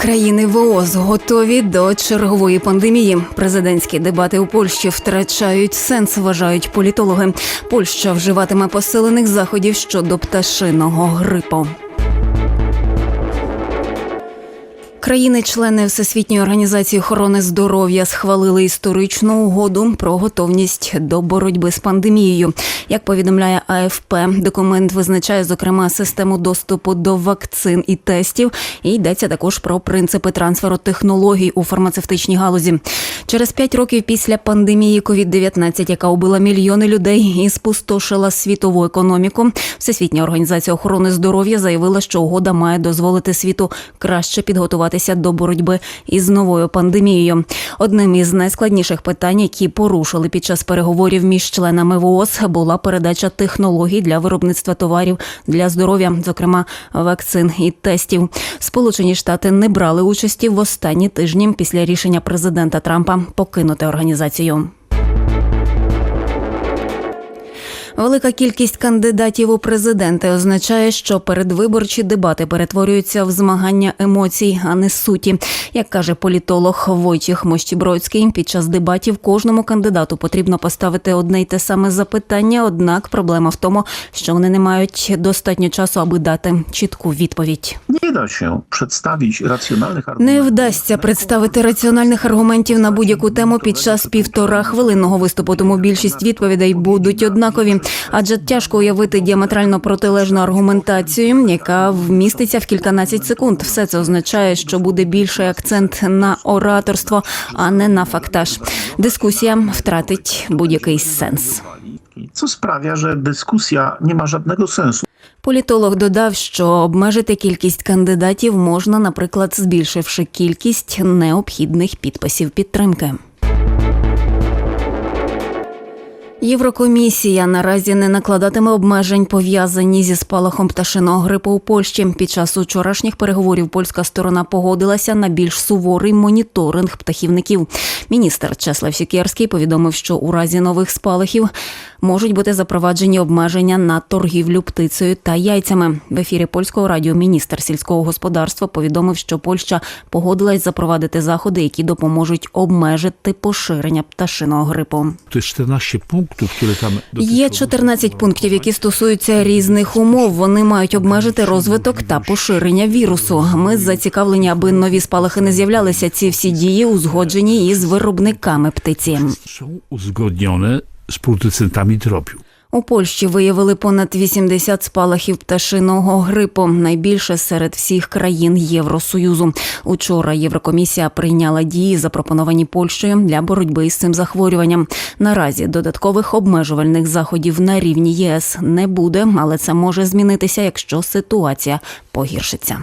Країни ВООЗ готові до чергової пандемії. Президентські дебати у Польщі втрачають сенс, вважають політологи. Польща вживатиме посилених заходів щодо пташиного грипу. Країни-члени Всесвітньої організації охорони здоров'я схвалили історичну угоду про готовність до боротьби з пандемією. Як повідомляє АФП, документ визначає зокрема систему доступу до вакцин і тестів. І йдеться також про принципи трансферу технологій у фармацевтичній галузі. Через п'ять років після пандемії COVID-19, яка убила мільйони людей і спустошила світову економіку, Всесвітня організація охорони здоров'я заявила, що угода має дозволити світу краще підготуватися до боротьби із новою пандемією. Одним із найскладніших питань, які порушили під час переговорів між членами ВООЗ, була передача технологій для виробництва товарів для здоров'я, зокрема вакцин і тестів. Сполучені Штати не брали участі в останні тижні після рішення президента Трампа покинути організацію. Велика кількість кандидатів у президенти означає, що передвиборчі дебати перетворюються в змагання емоцій, а не суті. Як каже політолог Войтіх Мощібродський, під час дебатів кожному кандидату потрібно поставити одне й те саме запитання. Однак проблема в тому, що вони не мають достатньо часу, аби дати чітку відповідь. Nie da się przedstawić racjonalnych Не вдасться представити раціональних аргументів на будь-яку тему під час півтора хвилинного виступу. Тому більшість відповідей будуть однакові, адже тяжко уявити діаметрально протилежну аргументацію, яка вміститься в кільканадцять секунд. Все це означає, що буде більший акцент на ораторство, а не на фактаж. Дискусія втратить будь-який сенс. Co sprawia, że dyskusja nie ma żadnego sensu. Політолог додав, що обмежити кількість кандидатів можна, наприклад, збільшивши кількість необхідних підписів підтримки. Єврокомісія наразі не накладатиме обмежень, пов'язані зі спалахом пташиного грипу у Польщі. Під час учорашніх переговорів польська сторона погодилася на більш суворий моніторинг птахівників. Міністр Чеслав Сікерський повідомив, що у разі нових спалахів можуть бути запроваджені обмеження на торгівлю птицею та яйцями. В ефірі польського радіо міністр сільського господарства повідомив, що Польща погодилась запровадити заходи, які допоможуть обмежити поширення пташиного грипу. To jest 14 punktów, które Є 14 пунктів, які стосуються різних умов. Вони мають обмежити розвиток та поширення вірусу. Ми зацікавлені, аби нові спалахи не з'являлися. Ці всі дії узгоджені із виробниками птиці з продуцентами дробів. У Польщі виявили понад 80 спалахів пташиного грипу, найбільше серед всіх країн Євросоюзу. Учора Єврокомісія прийняла дії, запропоновані Польщею для боротьби з цим захворюванням. Наразі додаткових обмежувальних заходів на рівні ЄС не буде, але це може змінитися, якщо ситуація погіршиться.